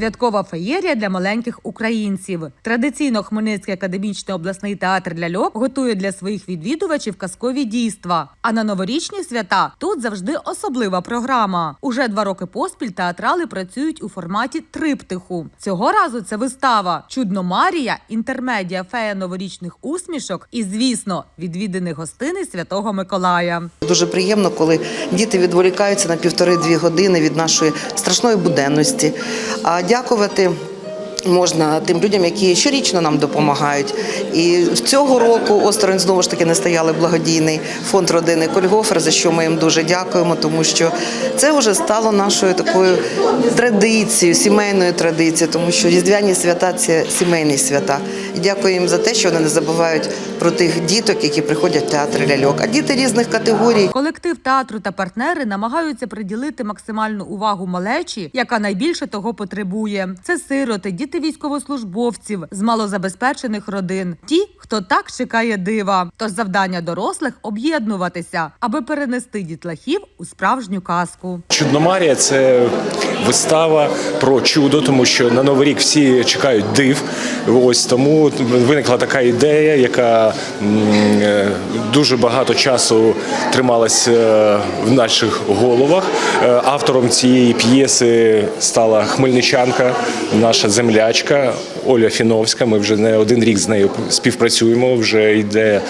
Святкова феєрія для маленьких українців. Традиційно Хмельницький академічний обласний театр ляльок готує для своїх відвідувачів казкові дійства. А на новорічні свята тут завжди особлива програма. Уже два роки поспіль театрали працюють у форматі триптиху. Цього разу це вистава Чудно Марія, інтермедія фея новорічних усмішок і, звісно, відвіданих гостини Святого Миколая. Дуже приємно, коли діти відволікаються на півтори-дві години від нашої страшної буденності. А дякувати. Можна тим людям, які щорічно нам допомагають. І цього року осторонь знову ж таки не стояли благодійний фонд родини Кольгофер, за що ми їм дуже дякуємо, тому що це вже стало нашою такою традицією, сімейною традицією, тому що різдвяні свята це сімейні свята. І дякую їм за те, що вони не забувають про тих діток, які приходять в театр ляльок. А діти різних категорій. Колектив театру та партнери намагаються приділити максимальну увагу малечі, яка найбільше того потребує. Це сироти, діти військовослужбовців з малозабезпечених родин, ті, хто так чекає дива. Тож завдання дорослих об'єднуватися, аби перенести дітлахів у справжню казку. Чудномарія це вистава про чудо, тому що на новий рік всі чекають див. Ось тому виникла така ідея, яка е, дуже багато часу трималась е, в наших головах. Е, Автором цієї п'єси стала хмельничанка, наша землячка Оля Фіновська. Ми вже не один рік з нею співпрацюємо. Вже йде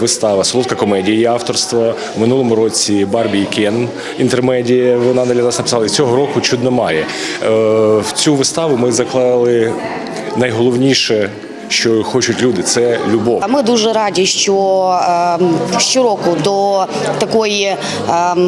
вистава Солодка комедія авторства. У минулому році Барбі і Кен інтермедія. Вона для нас написала. І цього року чудно має. Е, в цю виставу ми заклали найголовніше, що хочуть люди це любов. А Ми дуже раді, що е, щороку до такої, е,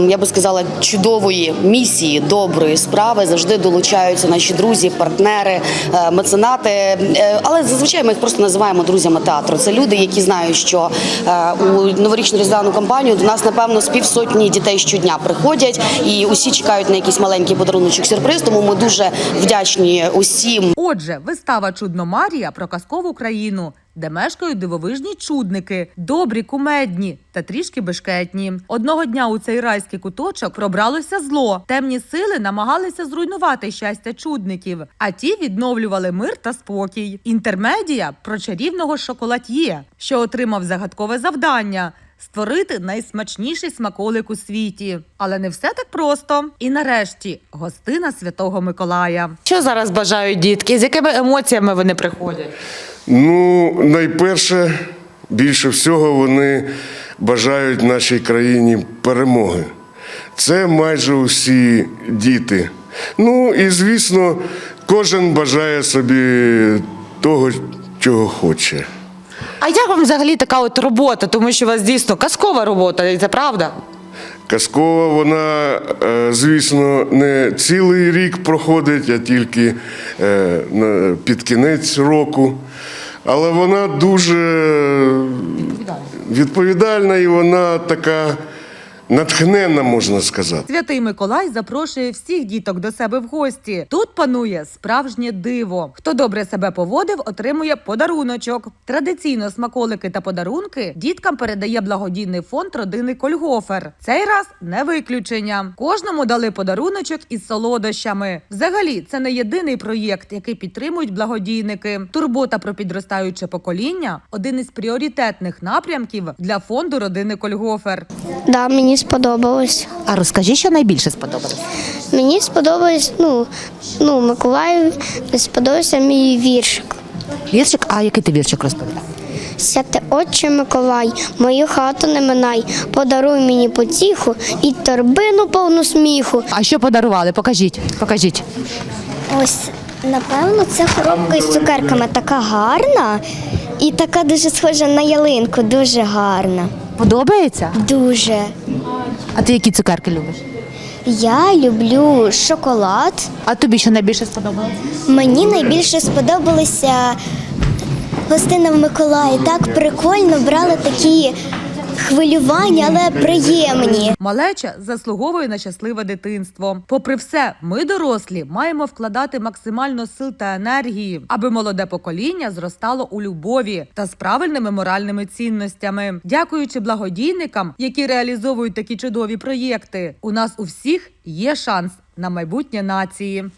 я би сказала, чудової місії, доброї справи завжди долучаються наші друзі, партнери, е, меценати. Е, але зазвичай ми їх просто називаємо друзями театру. Це люди, які знають, що е, у новорічну різдвяну кампанію до нас напевно з півсотні дітей щодня приходять, і усі чекають на якийсь маленький подаруночок сюрприз. Тому ми дуже вдячні усім. Отже, вистава Чудно Марія про казкову країну, де мешкають дивовижні чудники, добрі, кумедні та трішки бешкетні. Одного дня у цей райський куточок пробралося зло. Темні сили намагалися зруйнувати щастя чудників, а ті відновлювали мир та спокій. Інтермедія про чарівного шоколад'є, що отримав загадкове завдання. Створити найсмачніший смаколик у світі, але не все так просто. І нарешті гостина Святого Миколая. Що зараз бажають дітки? З якими емоціями вони приходять? Ну, найперше, більше всього вони бажають нашій країні перемоги. Це майже усі діти. Ну і звісно, кожен бажає собі того, чого хоче. А як вам взагалі така от робота? Тому що у вас дійсно казкова робота, і це правда? Казкова, вона, е, звісно, не цілий рік проходить, а тільки е, під кінець року. Але вона дуже відповідальна і вона така натхненна, можна сказати. Святий Миколай запрошує всіх діток до себе в гості. Тут панує справжнє диво. Хто добре себе поводив, отримує подаруночок. Традиційно смаколики та подарунки діткам передає благодійний фонд родини Кольгофер. Цей раз не виключення. Кожному дали подаруночок із солодощами. Взагалі, це не єдиний проєкт, який підтримують благодійники. Турбота про підростаюче покоління один із пріоритетних напрямків для фонду родини Кольгофер. Да, мені сподобалось. А розкажи, що найбільше сподобалось? Мені сподобалось, ну, ну, Миколаю сподобався мій віршик. Віршик, а який ти віршик розповідав? Сяте отче Миколай, мою хату не минай, подаруй мені потіху і торбину повну сміху. А що подарували? Покажіть, покажіть. Ось, напевно, ця коробка із цукерками така гарна і така дуже схожа на ялинку, дуже гарна. Подобається? Дуже. А ти які цукерки любиш? Я люблю шоколад. А тобі що найбільше сподобалося? Мені найбільше сподобалися гостина в Миколаї. Так прикольно брали такі хвилювання, але приємні. Малеча заслуговує на щасливе дитинство. Попри все, ми, дорослі, маємо вкладати максимально сил та енергії, аби молоде покоління зростало у любові та з правильними моральними цінностями. Дякуючи благодійникам, які реалізовують такі чудові проєкти, у нас у всіх є шанс на майбутнє нації.